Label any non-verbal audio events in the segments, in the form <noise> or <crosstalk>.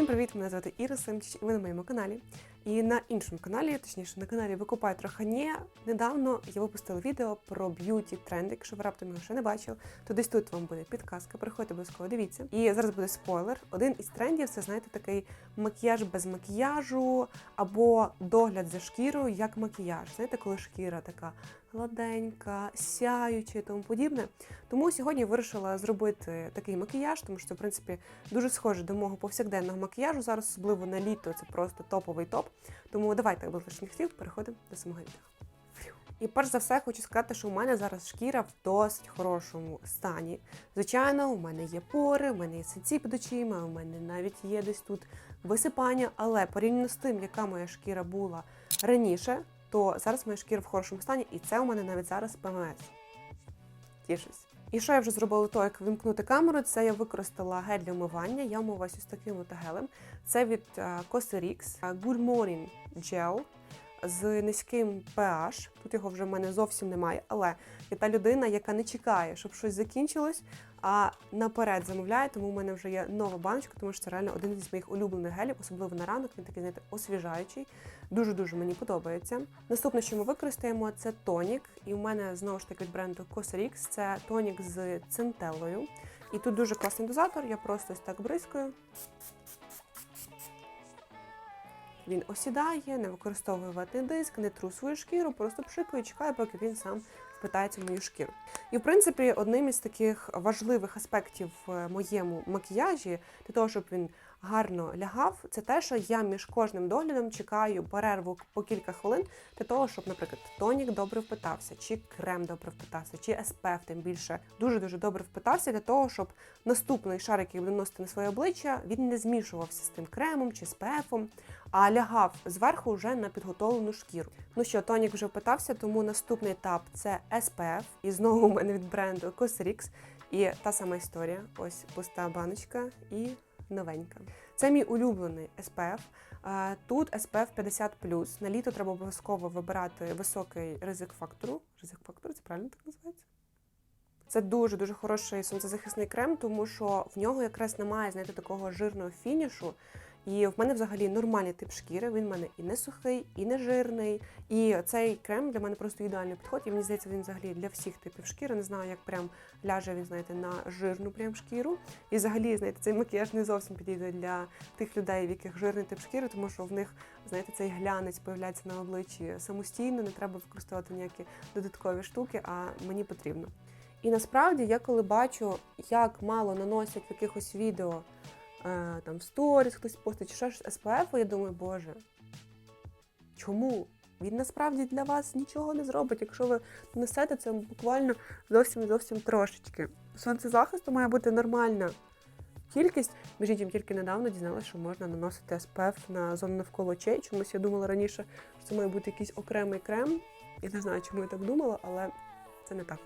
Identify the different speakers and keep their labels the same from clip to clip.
Speaker 1: Всім привіт! Мене звати Іра Семчич, і ви на моєму каналі. І на іншому каналі, точніше на каналі Викупай Трохані, недавно я випустила відео про б'юті тренди. Якщо ви раптом його ще не бачили, то десь тут вам буде підказка. Приходьте обов'язково дивіться. І зараз буде спойлер. Один із трендів це знаєте такий макіяж без макіяжу або догляд за шкірою як макіяж. Знаєте, коли шкіра така гладенька, сяюча і тому подібне. Тому сьогодні вирішила зробити такий макіяж, тому що в принципі дуже схоже до мого повсякденного макіяжу. Зараз, особливо на літо, це просто топовий топ. Тому давайте без лишніх слів переходимо до самого відео. І перш за все хочу сказати, що у мене зараз шкіра в досить хорошому стані. Звичайно, у мене є пори, у мене є синці під очима, у мене навіть є десь тут висипання, але порівняно з тим, яка моя шкіра була раніше, то зараз моя шкіра в хорошому стані, і це у мене навіть зараз ПМС. Тішусь. І що я вже зробила то, як вимкнути камеру, це я використала гель для вмивання. Я вмиваюся з таким от гелем. Це від uh, Cosrx Good Morning Gel з низьким pH. Тут його вже в мене зовсім немає, але я та людина, яка не чекає, щоб щось закінчилось, а наперед замовляє, тому в мене вже є нова баночка, тому що це реально один із моїх улюблених гелів, особливо на ранок. Він такий, знаєте, освіжаючий. Дуже-дуже мені подобається. Наступне, що ми використаємо, це тонік. І в мене знову ж таки від бренду Cosrx. Це тонік з центеллою. І тут дуже класний дозатор. Я просто ось так бризкаю. Він осідає, не використовує ватний диск, не тру свою шкіру, просто пшикаю і чекаю, поки він сам впитається в мою шкіру. І в принципі, одним із таких важливих аспектів в моєму макіяжі, для того, щоб він гарно лягав, це те, що я між кожним доглядом чекаю перерву по кілька хвилин для того, щоб, наприклад, тонік добре впитався, чи крем добре впитався, чи SPF тим більше дуже-дуже добре впитався, для того, щоб наступний шар, який буде носити на своє обличчя, він не змішувався з тим кремом чи SPF, а лягав зверху вже на підготовлену шкіру. Ну що, тонік вже впитався, тому наступний етап це SPF. І знову у мене від бренду Cosrx. І та сама історія. Ось пуста баночка і новенька. Це мій улюблений SPF. Тут SPF 50 На літо треба обов'язково вибирати високий ризик фактору. Ризик фактору, це правильно так називається? Це дуже дуже хороший сонцезахисний крем, тому що в нього якраз немає знаєте, такого жирного фінішу. І в мене взагалі нормальний тип шкіри. Він в мене і не сухий, і не жирний. І цей крем для мене просто ідеальний підход. І мені здається, він взагалі для всіх типів шкіри. Не знаю, як прям ляже він, знаєте, на жирну прям шкіру. І взагалі, знаєте, цей макіяж не зовсім підійде для тих людей, в яких жирний тип шкіри, тому що в них, знаєте, цей глянець появляється на обличчі самостійно, не треба використовувати ніякі додаткові штуки, а мені потрібно. І насправді я коли бачу, як мало наносять в якихось відео там в сторіс, хтось постить ще щось СПФ, я думаю, боже, чому? Він насправді для вас нічого не зробить, якщо ви несете це буквально зовсім зовсім трошечки. Сонцезахисту має бути нормальна кількість. Між іншим, тільки недавно дізналася, що можна наносити СПФ на зону навколо очей. Чомусь я думала раніше, що це має бути якийсь окремий крем. Я не знаю, чому я так думала, але це не так.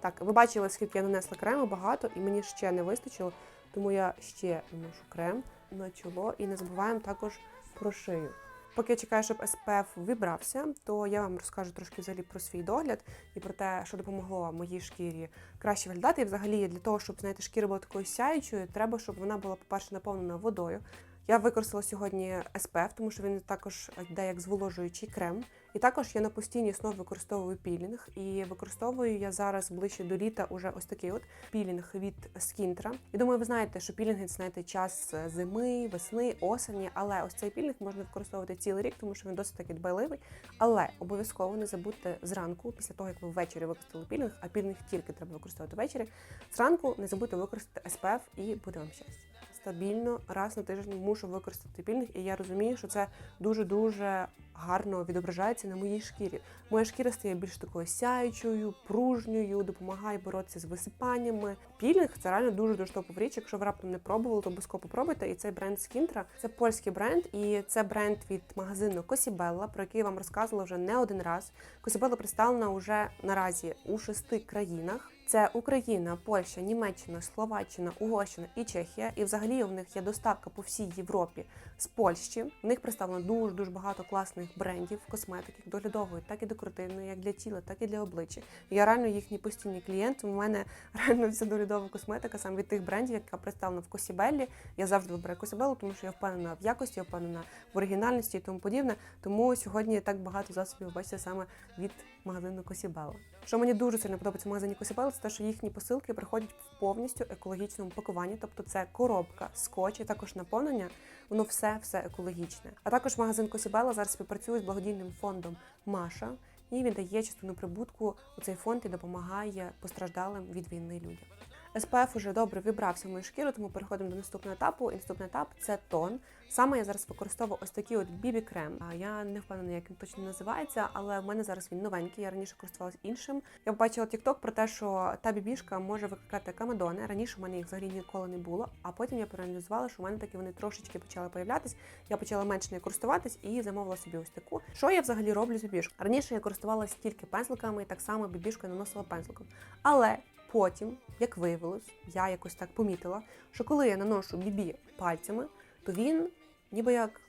Speaker 1: Так, ви бачили, скільки я нанесла крему багато, і мені ще не вистачило, тому я ще наношу крем на чоло і не забуваємо також про шию. Поки я чекаю, щоб SPF вибрався, то я вам розкажу трошки взагалі про свій догляд і про те, що допомогло моїй шкірі краще виглядати. І взагалі для того, щоб знаєте, шкіра була такою сяючою, треба, щоб вона була, по-перше, наповнена водою. Я використала сьогодні SPF, тому що він також йде як зволожуючий крем. І також я на постійній основі використовую пілінг. І використовую я зараз ближче до літа уже ось такий от пілінг від Скінтра. І думаю, ви знаєте, що пілінги це знаєте, час зими, весни, осені. Але ось цей пілінг можна використовувати цілий рік, тому що він досить таки дбайливий. Але обов'язково не забудьте зранку, після того як ви ввечері використали пілінг, а пілінг тільки треба використовувати ввечері. Зранку не забудьте використати SPF і буде вам щастя стабільно раз на тиждень мушу використати пільник, і я розумію, що це дуже-дуже гарно відображається на моїй шкірі. Моя шкіра стає більш такою сяючою, пружньою, допомагає боротися з висипаннями. Пілінг це реально дуже дуже топова річ. Якщо ви раптом не пробували, то обов'язково попробуйте. І цей бренд Скінтра це польський бренд, і це бренд від магазину Косібелла, про який я вам розказувала вже не один раз. Косібелла представлена вже наразі у шести країнах. Це Україна, Польща, Німеччина, Словаччина, Угорщина і Чехія. І взагалі у них є доставка по всій Європі з Польщі. У них представлено дуже дуже багато класних брендів косметики, доглядової, так і декоративної, як для тіла, так і для обличчя. Я реально їхній постійний клієнт. У мене <laughs> реально вся доглядова косметика саме від тих брендів, яка представлена в Косібеллі. Я завжди вибираю Косібеллу, тому що я впевнена в якості, я впевнена в оригінальності і тому подібне. Тому сьогодні так багато засобів бачите саме від магазину Косібела. Що мені дуже сильно подобається в магазині Косібела, це те, що їхні посилки приходять в повністю екологічному пакуванні, тобто це коробка, скотч і також наповнення. Воно все все екологічне. А також магазин Косібела зараз співпрацює з благодійним фондом Маша і віддає частину прибутку у цей фонд і допомагає постраждалим від війни людям. СПФ уже добре вібрався в мою шкіру, тому переходимо до наступного етапу. І наступний етап це тон. Саме я зараз використовую ось такий от бібі-крем. Я не впевнена, як він точно називається, але в мене зараз він новенький. Я раніше користувалась іншим. Я побачила TikTok про те, що та бібішка може викликати камедони. Раніше в мене їх взагалі ніколи не було. А потім я проаналізувала, що в мене таки вони трошечки почали появлятись. Я почала менше нею користуватись і замовила собі ось таку. Що я взагалі роблю з бібішкою? Раніше я користувалася тільки пензликами і так само бібішкою наносила пензликом. Але потім, як виявилось, я якось так помітила, що коли я наношу бібі пальцями, то він ніби як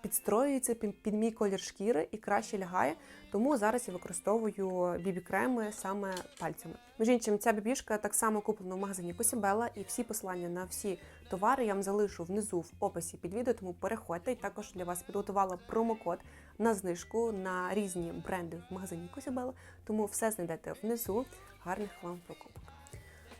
Speaker 1: підстроюється під, мій колір шкіри і краще лягає. Тому зараз я використовую бібі-креми саме пальцями. Між іншим, ця бібішка так само куплена в магазині Косібела, і всі посилання на всі товари я вам залишу внизу в описі під відео, тому переходьте. І також для вас підготувала промокод на знижку на різні бренди в магазині Косібела. Тому все знайдете внизу. Гарних вам покупок.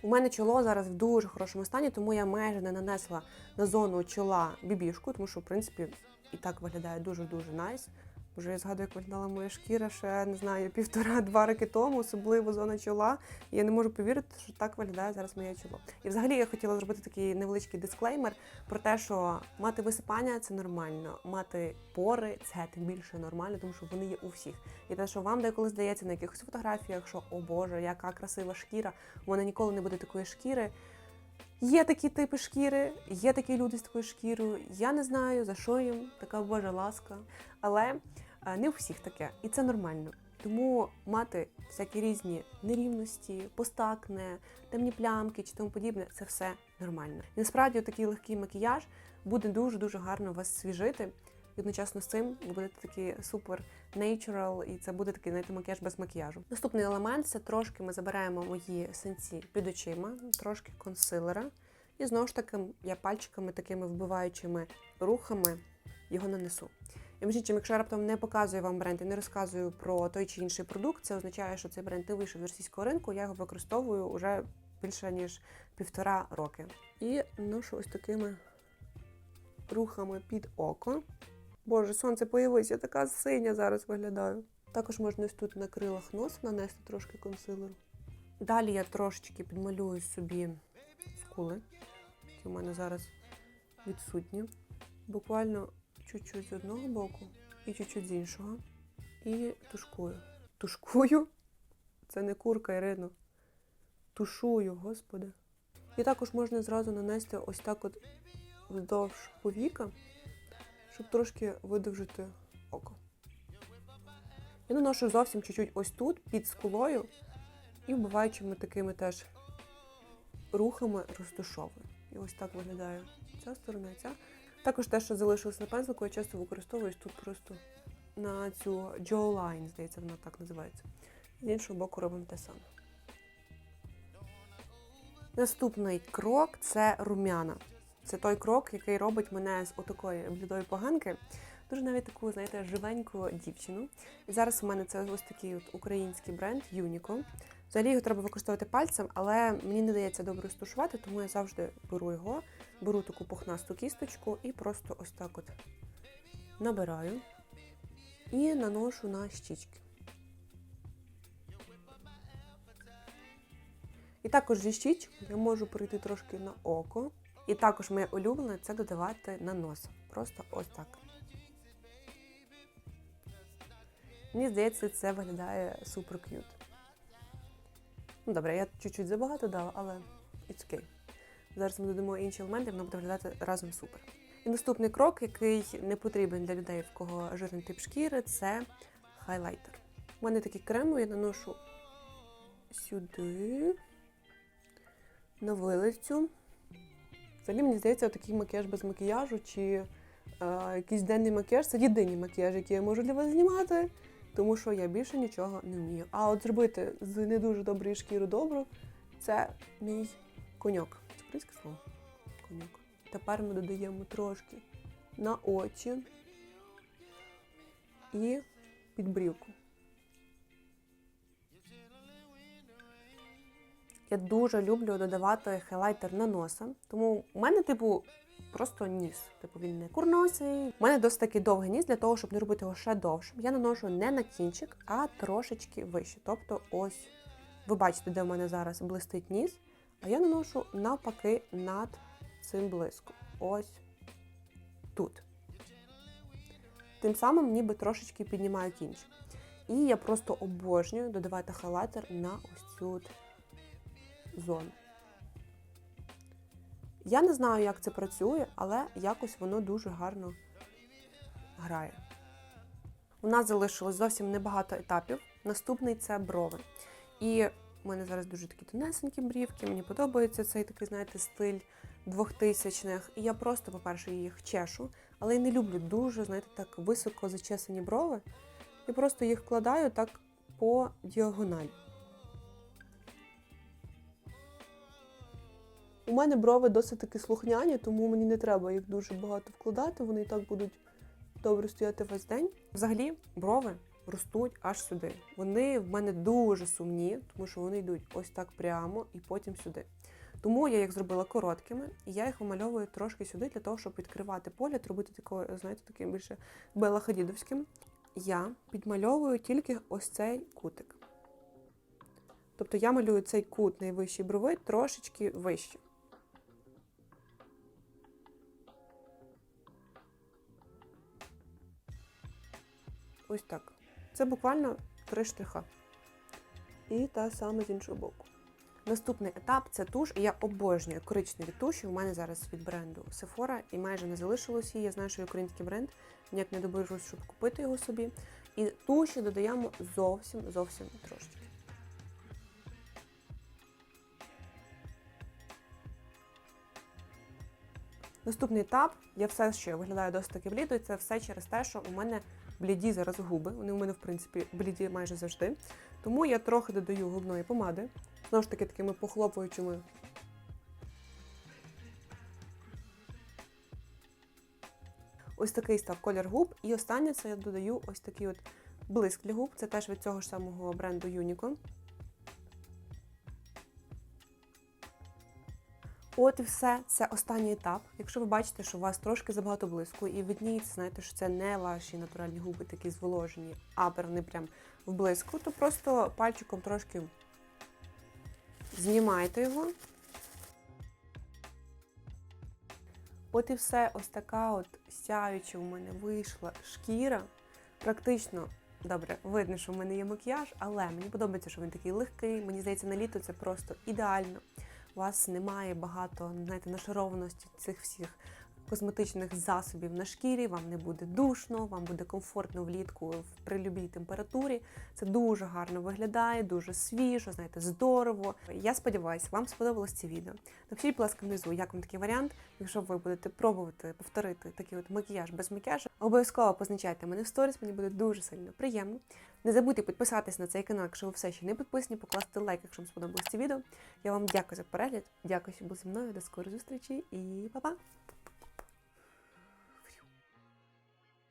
Speaker 1: У мене чоло зараз в дуже хорошому стані, тому я майже не нанесла на зону чола бібішку, тому що, в принципі, і так виглядає дуже-дуже найс. Боже, я згадую, як виглядала моя шкіра ще не знаю, півтора-два роки тому, особливо зона чола. Я не можу повірити, що так виглядає зараз моє чоло. І взагалі я хотіла зробити такий невеличкий дисклеймер про те, що мати висипання це нормально, мати пори це тим більше нормально, тому що вони є у всіх. І те, що вам деколи здається на якихось фотографіях, що о Боже, яка красива шкіра, мене ніколи не буде такої шкіри. Є такі типи шкіри, є такі люди з такою шкірою. Я не знаю, за що їм така Божа ласка. Але е, не у всіх таке, і це нормально. Тому мати всякі різні нерівності, постакне, темні плямки чи тому подібне це все нормально. І насправді такий легкий макіяж буде дуже дуже гарно вас свіжити. І одночасно з цим ви будете такі супер natural, і це буде такий знаєте, макіяж без макіяжу. Наступний елемент це трошки ми забираємо мої синці під очима, трошки консилера. І знову ж таки я пальчиками такими вбиваючими рухами його нанесу. І між іншим, якщо я раптом не показую вам бренд і не розказую про той чи інший продукт, це означає, що цей бренд не вийшов з російського ринку. Я його використовую вже більше ніж півтора роки. І ношу ось такими рухами під око. Боже, сонце появилось, я така синя зараз виглядаю. Також можна ось тут на крилах носу нанести трошки консилеру. Далі я трошечки підмалюю собі скули, які у мене зараз відсутні. Буквально чуть-чуть з одного боку і чуть-чуть з іншого. І тушкую. Тушкую? Це не курка, Ірино. Тушую, господи. І також можна зразу нанести ось так от вздовж повіка, щоб трошки видовжити око. Я наношу зовсім чуть-чуть ось тут, під скулою, і вбиваючими такими теж рухами розташовую. І ось так виглядає ця сторона, ця. Також те, що залишилось на пензлику, я часто використовую тут просто на цю jawline, здається, вона так називається. З іншого боку робимо те саме. Наступний крок це рум'яна. Це той крок, який робить мене з отакої блідої поганки. Дуже навіть таку, знаєте, живеньку дівчину. Зараз у мене це ось такий от український бренд Unico. Взагалі його треба використовувати пальцем, але мені не дається добре стушувати, тому я завжди беру його, беру таку пухнасту кісточку і просто ось так от набираю і наношу на щічки. І також зі щічок я можу прийти трошки на око. І також моє улюблене це додавати на нос. Просто ось так. Мені здається, це виглядає супер к'ют. Ну добре, я чуть-чуть забагато дала, але it's okay. Зараз ми додамо інші елементи, воно буде виглядати разом супер. І наступний крок, який не потрібен для людей, в кого жирний тип шкіри, це хайлайтер. У мене такий крем, я наношу сюди, на вилицю. Взагалі, мені здається, такий макіяж без макіяжу чи е, якийсь денний макіяж це єдиний макіяж, який я можу для вас знімати, тому що я більше нічого не вмію. А от зробити з не дуже доброї шкіри добру це мій коньок. Це українське слово? Коньок. Тепер ми додаємо трошки на очі і під брівку. Я дуже люблю додавати хайлайтер на носа, тому у мене, типу, просто ніс. Типу він не курносий. У мене досить таки довгий ніс для того, щоб не робити його ще довшим. Я наношу не на кінчик, а трошечки вище. Тобто, ось ви бачите, де в мене зараз блистить ніс, а я наношу навпаки над цим блиском. Ось тут. Тим самим ніби трошечки піднімаю кінчик. І я просто обожнюю додавати хайлайтер на ось цю зону. Я не знаю, як це працює, але якось воно дуже гарно грає. У нас залишилось зовсім небагато етапів. Наступний це брови. І в мене зараз дуже такі тонесенькі брівки. Мені подобається цей такий, знаєте, стиль двохтисячних. І я просто, по-перше, їх чешу, але я не люблю дуже, знаєте, так високо зачесані брови. І просто їх вкладаю так по діагоналі. У мене брови досить таки слухняні, тому мені не треба їх дуже багато вкладати. Вони і так будуть добре стояти весь день. Взагалі, брови ростуть аж сюди. Вони в мене дуже сумні, тому що вони йдуть ось так прямо і потім сюди. Тому я їх зробила короткими, і я їх вимальовую трошки сюди для того, щоб відкривати погляд, робити такою, знаєте, таким більше белахадідовським. Я підмальовую тільки ось цей кутик. Тобто я малюю цей кут найвищої брови трошечки вище. Ось так. Це буквально три штриха. І та саме з іншого боку. Наступний етап це туш. Я обожнюю коричневі туші. У мене зараз від бренду Sephora і майже не залишилось її. Я знаю, що український бренд, ніяк не доберусь, щоб купити його собі. І туші додаємо зовсім зовсім трошечки. Наступний етап, я все ще виглядаю досить таки блідо, і це все через те, що у мене бліді зараз губи. Вони у мене, в принципі, бліді майже завжди. Тому я трохи додаю губної помади. Знову ж таки, такими похлопуючими. Ось такий став колір губ. І останнє це я додаю ось такий от блиск для губ. Це теж від цього ж самого бренду Unicorn. От і все, це останній етап. Якщо ви бачите, що у вас трошки забагато блиску, і видніється, знаєте, що це не ваші натуральні губи, такі зволожені, а вони прям в блиску, то просто пальчиком трошки знімайте його. От і все, ось така от сяюча у мене вийшла шкіра. Практично, добре, видно, що в мене є макіяж, але мені подобається, що він такий легкий. Мені здається, на літо це просто ідеально. У вас немає багато, знаєте, нашарованості цих всіх косметичних засобів на шкірі, вам не буде душно, вам буде комфортно влітку при любій температурі. Це дуже гарно виглядає, дуже свіжо, знаєте, здорово. Я сподіваюся, вам сподобалось це відео. Напишіть, будь ласка, внизу, як вам такий варіант. Якщо ви будете пробувати повторити такий от макіяж без макіяжу, обов'язково позначайте мене в сторіс, мені буде дуже сильно приємно. Не забудьте підписатись на цей канал, якщо ви все ще не підписані, покласти лайк, якщо вам сподобалось це відео. Я вам дякую за перегляд. Дякую, що були зі мною. До скорої зустрічі і па-па!